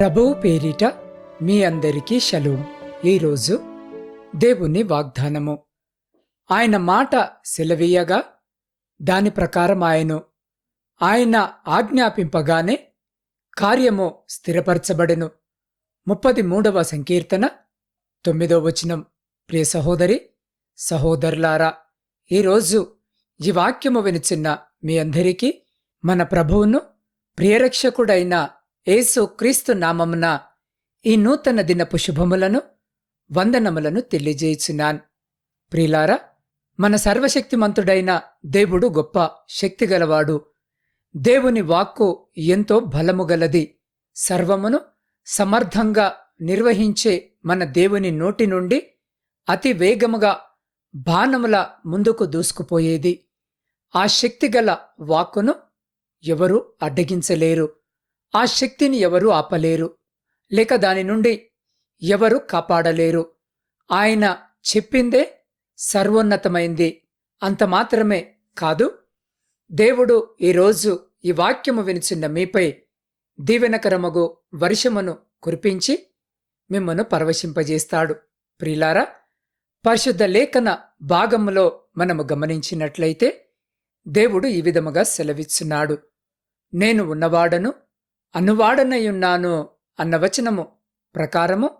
ప్రభువు పేరిట మీ అందరికీ షలోం. ఈరోజు దేవుని వాగ్దానము. ఆయన మాట సెలవీయగా దాని ప్రకారం ఆయను ఆయన ఆజ్ఞాపింపగానే కార్యము స్థిరపరచబడెను. ముప్పది మూడవ సంకీర్తన తొమ్మిదో వచనం. ప్రియ సహోదరి సహోదరులారా ఈరోజు ఈ వాక్యము వినిచిన్న మీ అందరికీ మన ప్రభువును ప్రియరక్షకుడైన ఏసు క్రీస్తు నామమున ఈ నూతన దినపు శుభములను వందనములను తెలియజేయుచున్నాన్. ప్రిలారా మన సర్వశక్తిమంతుడైన దేవుడు గొప్ప శక్తిగలవాడు. దేవుని వాక్కు ఎంతో బలము గలది. సర్వమును సమర్థంగా నిర్వహించే మన దేవుని నోటి నుండి అతి వేగముగా బాణముల ముందుకు దూసుకుపోయేది. ఆ శక్తిగల వాక్కును ఎవరూ అడ్డగించలేరు. ఆ శక్తిని ఎవరూ ఆపలేరు. లేక దాని నుండి ఎవరు కాపాడలేరు. ఆయన చెప్పిందే సర్వోన్నతమైంది. అంత మాత్రమే కాదు దేవుడు ఈరోజు ఈ వాక్యము వినిచిన్న మీపై దీవెనకరమగు వర్షమును కురిపించి మిమ్మను పరవశింపజేస్తాడు. ప్రిలారా పరిశుద్ధ లేఖన భాగములో మనము గమనించినట్లయితే దేవుడు ఈ విధముగా సెలవిస్తున్నాడు నేను ఉన్నవాడను అనువాడనయున్నాను అన్న వచనము ప్రకారము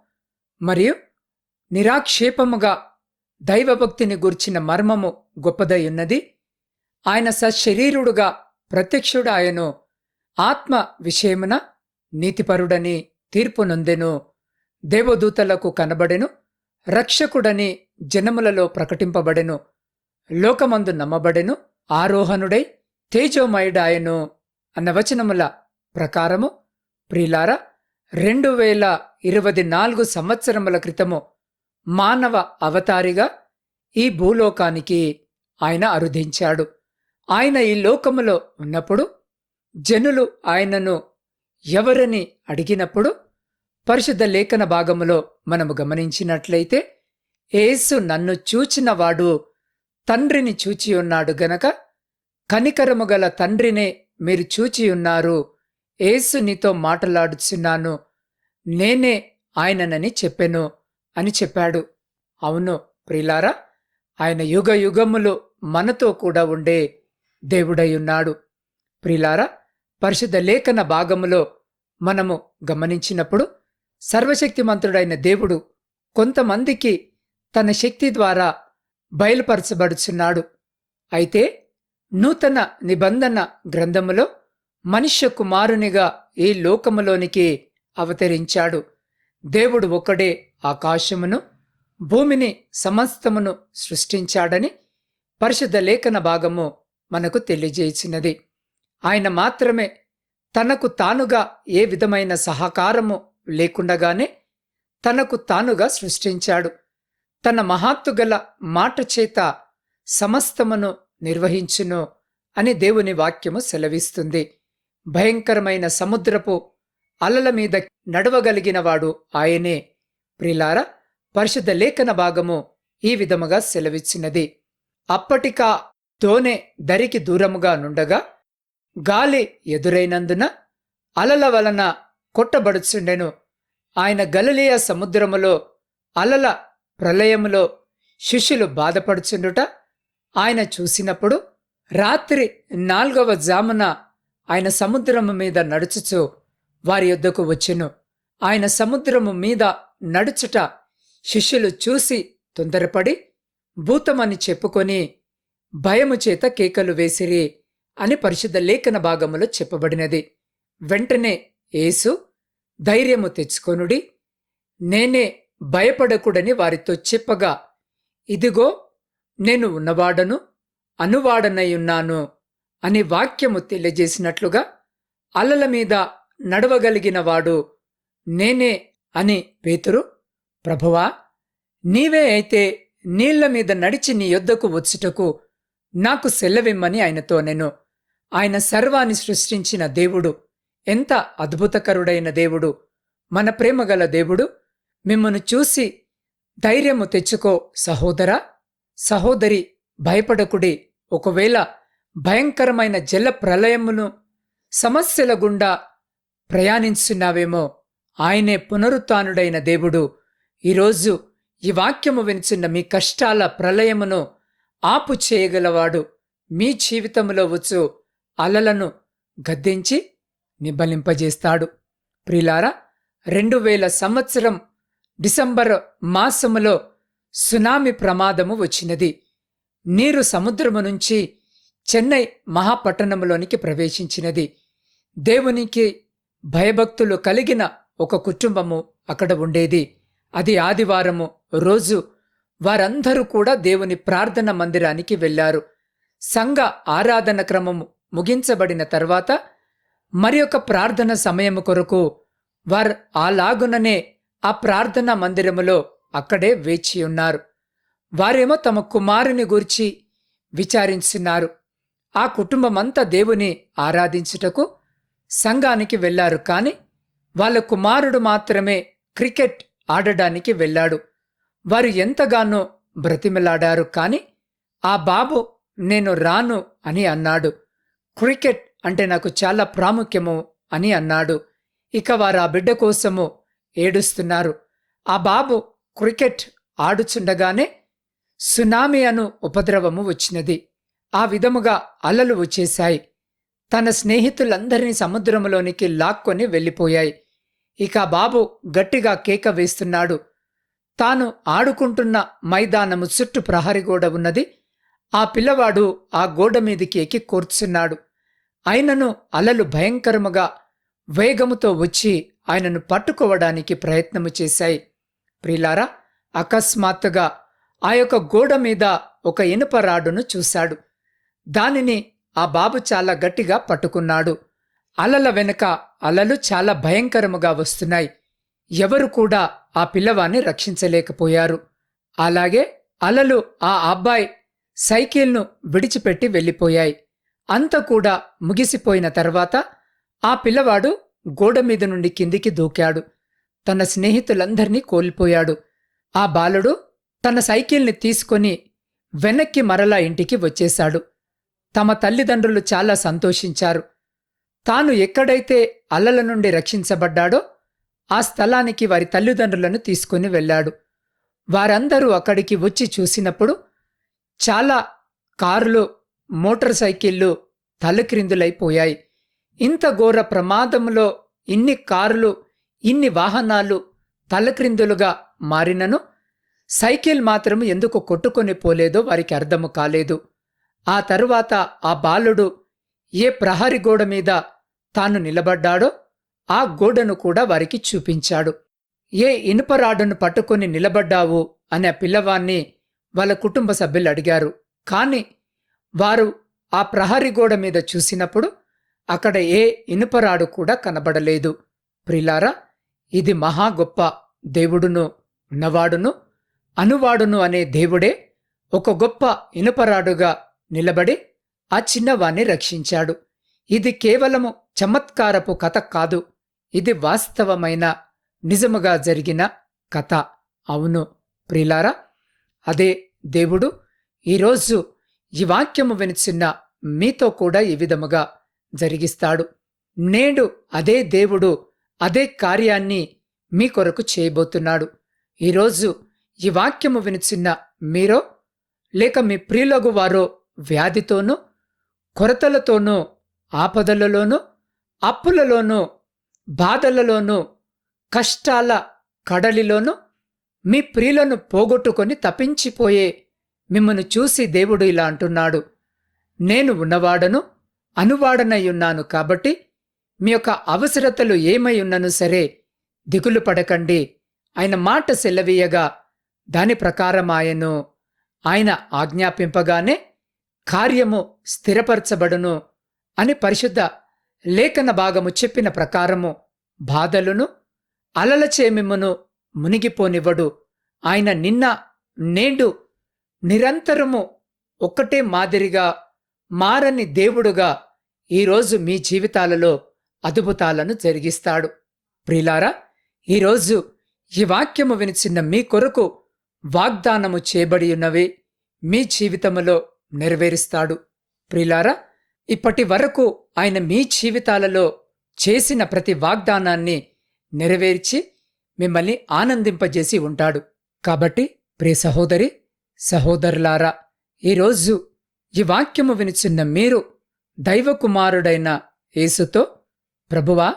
మరియు నిరాక్షేపముగా దైవభక్తిని గూర్చిన మర్మము గొప్పదయున్నది. ఆయన సశరీరుడుగా ప్రత్యక్షుడాయను. ఆత్మ విషయమున నీతిపరుడని తీర్పు నొందెను. దేవదూతలకు కనబడెను. రక్షకుడని జనములలో ప్రకటింపబడెను. లోకమందు నమ్మబడెను. ఆరోహణుడై తేజోమయుడాయను అన్న వచనముల ప్రకారము ప్రిలార రెండు వేల ఇరవై నాలుగు సంవత్సరముల క్రితము మానవ అవతారిగా ఈ భూలోకానికి ఆయన అరుధించాడు ఆయన ఈ లోకములో ఉన్నప్పుడు జనులు ఆయనను ఎవరని అడిగినప్పుడు పరిశుద్ధ లేఖన భాగములో మనము గమనించినట్లయితే ఏసు నన్ను చూచినవాడు తండ్రిని చూచియున్నాడు గనక కనికరము గల తండ్రినే మీరు చూచియున్నారు ఏసు నీతో మాటలాడుచున్నాను. నేనే ఆయననని చెప్పెను అని చెప్పాడు. అవును ప్రిలారా ఆయన యుగ యుగములు మనతో కూడా ఉండే దేవుడయ్యున్నాడు ప్రిలారా పరిశుద్ధ లేఖన భాగములో మనము గమనించినప్పుడు సర్వశక్తిమంతుడైన దేవుడు కొంతమందికి తన శక్తి ద్వారా బయలుపరచబడుచున్నాడు. అయితే నూతన నిబంధన గ్రంథములో మనుష్య కుమారునిగా ఈ లోకములోనికి అవతరించాడు. దేవుడు ఒకడే ఆకాశమును భూమిని సమస్తమును సృష్టించాడని పరిశుద్ధ లేఖన భాగము మనకు తెలియజేసినది. ఆయన మాత్రమే తనకు తానుగా ఏ విధమైన సహకారము లేకుండగానే తనకు తానుగా సృష్టించాడు. తన మహాత్తుగల మాట చేత సమస్తమును నిర్వహించును అని దేవుని వాక్యము సెలవిస్తుంది. భయంకరమైన సముద్రపు అలల మీద నడవగలిగినవాడు ఆయనే. ప్రిలార పరిశుద్ధ లేఖన భాగము ఈ విధముగా సెలవిచ్చినది. అప్పటికా తోనె దరికి దూరముగా నుండగా గాలి ఎదురైనందున అలల వలన కొట్టబడుచుండెను. ఆయన గలలియ సముద్రములో అలల ప్రళయములో శిష్యులు బాధపడుచుండుట ఆయన చూసినప్పుడు రాత్రి నాల్గవ జామున ఆయన సముద్రము మీద నడుచుచు వారి యొద్దకు వచ్చెను. ఆయన సముద్రము మీద నడుచుట శిష్యులు చూసి తొందరపడి భూతమని చెప్పుకొని భయము చేత కేకలు వేసిరి అని పరిశుద్ధ లేఖన భాగములో చెప్పబడినది. వెంటనే యేసు ధైర్యము తెచ్చుకొనుడి నేనే భయపడకుడని వారితో చెప్పగా ఇదిగో నేను ఉన్నవాడను అనువాడనై ఉన్నాను. అని వాక్యము తెలియజేసినట్లుగా అలల మీద నడవగలిగినవాడు నేనే అని పేతురు ప్రభువా నీవే అయితే నీళ్ళ మీద నడిచి నీ యొద్దకు వచ్చుటకు నాకు సెల్లవిమ్మని ఆయనతో నేను. ఆయన సర్వాన్ని సృష్టించిన దేవుడు ఎంత అద్భుతకరుడైన దేవుడు మన ప్రేమగల దేవుడు. మిమ్మను చూసి ధైర్యము తెచ్చుకో సహోదరా సహోదరి భయపడకుడి. ఒకవేళ భయంకరమైన జల ప్రళయమును సమస్యల గుండా ప్రయాణించున్నావేమో ఆయనే పునరుత్డైన దేవుడు. ఈరోజు ఈ వాక్యము వినిచున్న మీ కష్టాల ప్రళయమును ఆపు చేయగలవాడు. మీ జీవితంలో వచ్చు అలలను గద్దించి నిబ్బలింపజేస్తాడు. ప్రిలారా రెండు వేల సంవత్సరం డిసెంబర్ మాసములో సునామీ ప్రమాదము వచ్చినది. నీరు సముద్రము నుంచి చెన్నై మహాపట్టణంలోనికి ప్రవేశించినది. దేవునికి భయభక్తులు కలిగిన ఒక కుటుంబము అక్కడ ఉండేది. అది ఆదివారము రోజు వారందరూ కూడా దేవుని ప్రార్థన మందిరానికి వెళ్ళారు సంఘ ఆరాధన క్రమము ముగించబడిన తర్వాత మరి ఒక ప్రార్థన సమయము కొరకు వారు అలాగుననే ఆ ప్రార్థనా మందిరములో అక్కడే వేచి ఉన్నారు. వారేమో తమ కుమారుని గురించి విచారించున్నారు ఆ కుటుంబమంతా దేవుని ఆరాధించుటకు సంఘానికి వెళ్ళారు కాని వాళ్ళ కుమారుడు మాత్రమే క్రికెట్ ఆడడానికి వెళ్ళాడు. వారు ఎంతగానో బ్రతిమలాడారు కాని ఆ బాబు నేను రాను అని అన్నాడు. క్రికెట్ అంటే నాకు చాలా ప్రాముఖ్యము అని అన్నాడు. ఇక వారు ఆ బిడ్డ కోసము ఏడుస్తున్నారు. ఆ బాబు క్రికెట్ ఆడుచుండగానే సునామీ అను ఉపద్రవము వచ్చినది. ఆ విధముగా అలలు వచ్చేశాయి. తన స్నేహితులందరినీ సముద్రములోనికి లాక్కొని వెళ్ళిపోయాయి. ఇక బాబు గట్టిగా కేక వేస్తున్నాడు. తాను ఆడుకుంటున్న మైదానము చుట్టూ ప్రహరి గోడ ఉన్నది. ఆ పిల్లవాడు ఆ గోడ మీదికి ఎక్కి కూర్చున్నాడు. ఆయనను అలలు భయంకరముగా వేగముతో వచ్చి ఆయనను పట్టుకోవడానికి ప్రయత్నము చేశాయి. ప్రిలారా అకస్మాత్తుగా ఆ యొక్క గోడ మీద ఒక ఇనుప రాడును చూశాడు. దానిని ఆ బాబు చాలా గట్టిగా పట్టుకున్నాడు. అలల వెనుక అలలు చాలా భయంకరముగా వస్తున్నాయి. ఎవరు కూడా ఆ పిల్లవాన్ని రక్షించలేకపోయారు. అలాగే అలలు ఆ అబ్బాయి సైకిల్ను విడిచిపెట్టి వెళ్ళిపోయాయి. అంత కూడా ముగిసిపోయిన తర్వాత ఆ పిల్లవాడు గోడ మీద నుండి కిందికి దూకాడు. తన స్నేహితులందర్నీ కోల్పోయాడు. ఆ బాలుడు తన సైకిల్ని తీసుకొని వెనక్కి మరలా ఇంటికి వచ్చేశాడు. తమ తల్లిదండ్రులు చాలా సంతోషించారు. తాను ఎక్కడైతే అల్లల నుండి రక్షించబడ్డాడో ఆ స్థలానికి వారి తల్లిదండ్రులను తీసుకుని వెళ్ళాడు. వారందరూ అక్కడికి వచ్చి చూసినప్పుడు చాలా కారులు మోటార్ సైకిళ్ళు తలక్రిందులైపోయాయి. ఇంత ఘోర ప్రమాదంలో ఇన్ని కారులు ఇన్ని వాహనాలు తలక్రిందులుగా మారినను సైకిల్ మాత్రం ఎందుకు కొట్టుకొని పోలేదో వారికి అర్థము కాలేదు. ఆ తరువాత ఆ బాలుడు ఏ ప్రహరి గోడ మీద తాను నిలబడ్డాడో ఆ గోడను కూడా వారికి చూపించాడు. ఏ ఇనుపరాడును పట్టుకుని నిలబడ్డావు అనే పిల్లవాన్ని వాళ్ళ కుటుంబ సభ్యులు అడిగారు. కాని వారు ఆ ప్రహరి గోడ మీద చూసినప్పుడు అక్కడ ఏ ఇనుపరాడు కూడా కనబడలేదు. ప్రిలారా ఇది మహా గొప్ప దేవుడును ఉన్నవాడును అనువాడును అనే దేవుడే ఒక గొప్ప ఇనుపరాడుగా నిలబడి ఆ చిన్నవాణ్ణి రక్షించాడు. ఇది కేవలము చమత్కారపు కథ కాదు. ఇది వాస్తవమైన నిజముగా జరిగిన కథ. అవును ప్రిలారా అదే దేవుడు ఈరోజు ఈ వాక్యము వినిచిన్న మీతో కూడా ఈ విధముగా జరిగిస్తాడు. నేడు అదే దేవుడు అదే కార్యాన్ని మీ కొరకు చేయబోతున్నాడు. ఈరోజు ఈ వాక్యము వినిచిన్న మీరో లేక మీ ప్రియులగు వారో వ్యాధితోనూ కొరతలతోనూ ఆపదలలోనూ అప్పులలోనూ బాధలలోనూ కష్టాల కడలిలోనూ మీ ప్రియులను పోగొట్టుకొని తప్పించిపోయే మిమ్మను చూసి దేవుడు ఇలా అంటున్నాడు. నేను ఉన్నవాడను అనువాడనయ్యున్నాను కాబట్టి మీ యొక్క అవసరతలు ఏమై ఉన్నను సరే దిగులు పడకండి. ఆయన మాట సెలవీయగా దాని ప్రకారం ఆయను ఆయన ఆజ్ఞాపింపగానే కార్యము స్థిరపరచబడును అని పరిశుద్ధ లేఖన భాగము చెప్పిన ప్రకారము బాధలును అలలచేమిమును మునిగిపోనివ్వడు. ఆయన నిన్న నేడు నిరంతరము ఒక్కటే మాదిరిగా మారని దేవుడుగా ఈరోజు మీ జీవితాలలో అద్భుతాలను జరిగిస్తాడు. ప్రిలారా ఈరోజు ఈ వాక్యము వినిచిన్న మీ కొరకు వాగ్దానము చేయబడి ఉన్నవి మీ జీవితములో నెరవేరుస్తాడు. ప్రిలారా ఇప్పటి వరకు ఆయన మీ జీవితాలలో చేసిన ప్రతి వాగ్దానాన్ని నెరవేర్చి మిమ్మల్ని ఆనందింపజేసి ఉంటాడు. కాబట్టి ప్రియ సహోదరి సహోదరులారా ఈరోజు ఈ వాక్యము వినిచిన్న మీరు దైవకుమారుడైన యేసుతో ప్రభువా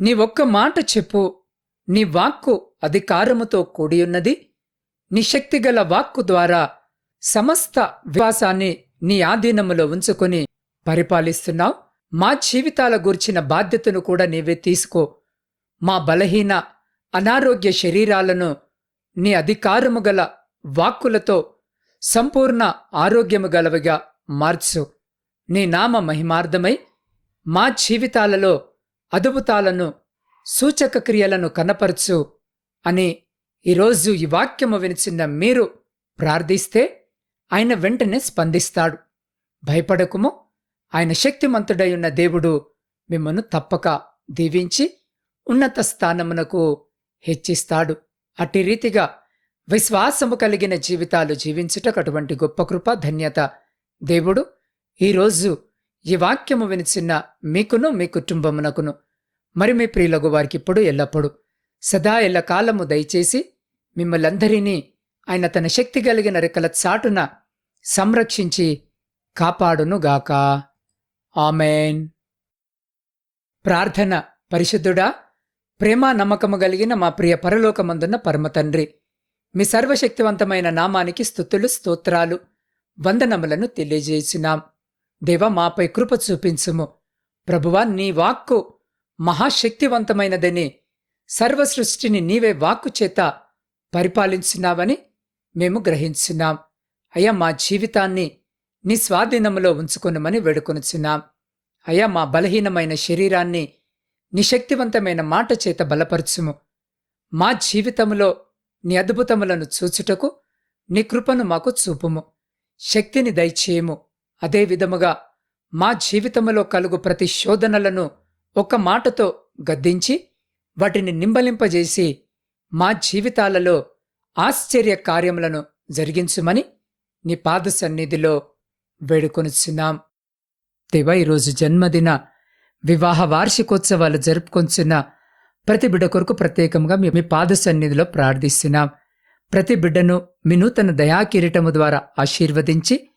నీ ఒక్క మాట చెప్పు. నీ వాక్కు అధికారముతో కూడియున్నది నీ శక్తిగల వాక్కు ద్వారా సమస్త విశ్వాసాన్ని నీ ఆధీనములో ఉంచుకొని పరిపాలిస్తున్నావు. మా జీవితాల గూర్చిన బాధ్యతను కూడా నీవే తీసుకో. మా బలహీన అనారోగ్య శరీరాలను నీ అధికారము గల వాక్కులతో సంపూర్ణ ఆరోగ్యము గలవిగా మార్చు. నీ నామ మహిమార్థమై మా జీవితాలలో అద్భుతాలను సూచక క్రియలను కనపరచు అని ఈరోజు ఈ వాక్యము వినిచిన మీరు ప్రార్థిస్తే ఆయన వెంటనే స్పందిస్తాడు. భయపడకుము. ఆయన శక్తిమంతుడై ఉన్న దేవుడు మిమ్మను తప్పక దీవించి ఉన్నత స్థానమునకు హెచ్చిస్తాడు. అట్టి రీతిగా విశ్వాసము కలిగిన జీవితాలు జీవించుటకు అటువంటి గొప్ప కృప ధన్యత దేవుడు ఈరోజు ఈ వాక్యము వినిచిన్న మీకును మీ కుటుంబమునకును మరి మీ ప్రియులగు వారికి ఇప్పుడు ఎల్లప్పుడు సదా ఎల్లకాలము దయచేసి మిమ్మల్ందరినీ ఆయన తన శక్తి కలిగిన రెక్కల చాటున సంరక్షించి కాపాడునుగాక. ఆమెన్. ప్రార్థన పరిశుద్ధుడా ప్రేమ నమ్మకము కలిగిన మా ప్రియ పరలోకమందున్న పరమతండ్రి మీ సర్వశక్తివంతమైన నామానికి స్థుతులు స్తోత్రాలు వందనములను తెలియజేసినాం. దేవ మాపై కృప చూపించుము. ప్రభువా నీ వాక్కు మహాశక్తివంతమైనదని సర్వసృష్టిని నీవే వాక్కు చేత పరిపాలించినావని మేము గ్రహించినాం. అయ్యా మా జీవితాన్ని నీ స్వాధీనములో ఉంచుకొనమని వేడుకొనుచున్నాం. అయ్యా మా బలహీనమైన శరీరాన్ని నీ శక్తివంతమైన మాట చేత బలపరచుము. మా జీవితములో నీ అద్భుతములను చూచుటకు నీ కృపను మాకు చూపుము. శక్తిని దయచేయము. అదే విధముగా మా జీవితములో కలుగు ప్రతి శోధనలను ఒక మాటతో గద్దించి వాటిని నింబలింపజేసి మా జీవితాలలో ఆశ్చర్య కార్యములను జరిగించుమని నీ పాద సన్నిధిలో వేడుకొనుచున్నాం. దేవా ఈరోజు జన్మదిన వివాహ వార్షికోత్సవాలు జరుపుకొంచున్న ప్రతి బిడ్డ కొరకు ప్రత్యేకంగా మీ మీ పాద సన్నిధిలో ప్రార్థిస్తున్నాం. ప్రతి బిడ్డను మీ నూతన దయాకిరీటము ద్వారా ఆశీర్వదించి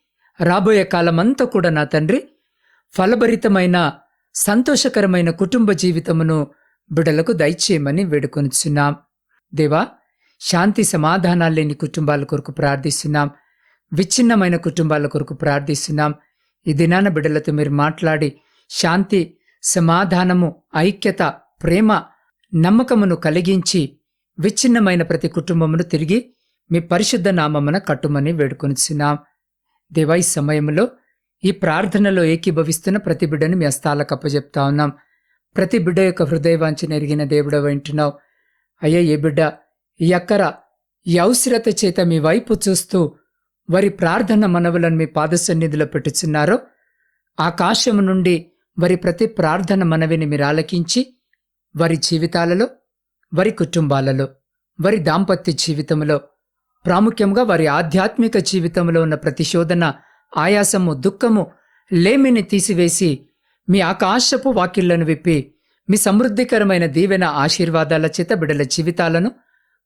రాబోయే కాలమంతా కూడా నా తండ్రి ఫలభరితమైన సంతోషకరమైన కుటుంబ జీవితమును బిడలకు దయచేయమని వేడుకొనిచున్నాం. దేవా శాంతి సమాధానాలు లేని కుటుంబాల కొరకు ప్రార్థిస్తున్నాం. విచ్ఛిన్నమైన కుటుంబాల కొరకు ప్రార్థిస్తున్నాం. ఈ దినాన బిడ్డలతో మీరు మాట్లాడి శాంతి సమాధానము ఐక్యత ప్రేమ నమ్మకమును కలిగించి విచ్ఛిన్నమైన ప్రతి కుటుంబమును తిరిగి మీ పరిశుద్ధ నామమున కట్టుమని వేడుకొనిచున్నాం. దేవా ఈ సమయంలో ఈ ప్రార్థనలో ఏకీభవిస్తున్న ప్రతి బిడ్డను మీ హస్తాలకు అప్పచెప్తా ఉన్నాం. ప్రతి బిడ్డ యొక్క హృదయవాంఛ నెరిగిన దేవుడ వింటున్నావు అయ్యా ఏ బిడ్డ ఈ అక్కర ఈ అవసరత చేత మీ వైపు చూస్తూ వారి ప్రార్థన మనవులను మీ పాదసన్నిధిలో పెట్టుచున్నారో ఆకాశము నుండి వారి ప్రతి ప్రార్థన మనవిని మీరు ఆలకించి వారి జీవితాలలో వారి కుటుంబాలలో వారి దాంపత్య జీవితంలో ప్రాముఖ్యంగా వారి ఆధ్యాత్మిక జీవితంలో ఉన్న ప్రతిశోధన ఆయాసము దుఃఖము లేమిని తీసివేసి మీ ఆకాశపు వాకిళ్ళను విప్పి మీ సమృద్ధికరమైన దీవెన ఆశీర్వాదాల చేత బిడల జీవితాలను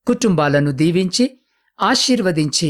కుటుంబాలను దీవించి ఆశీర్వదించి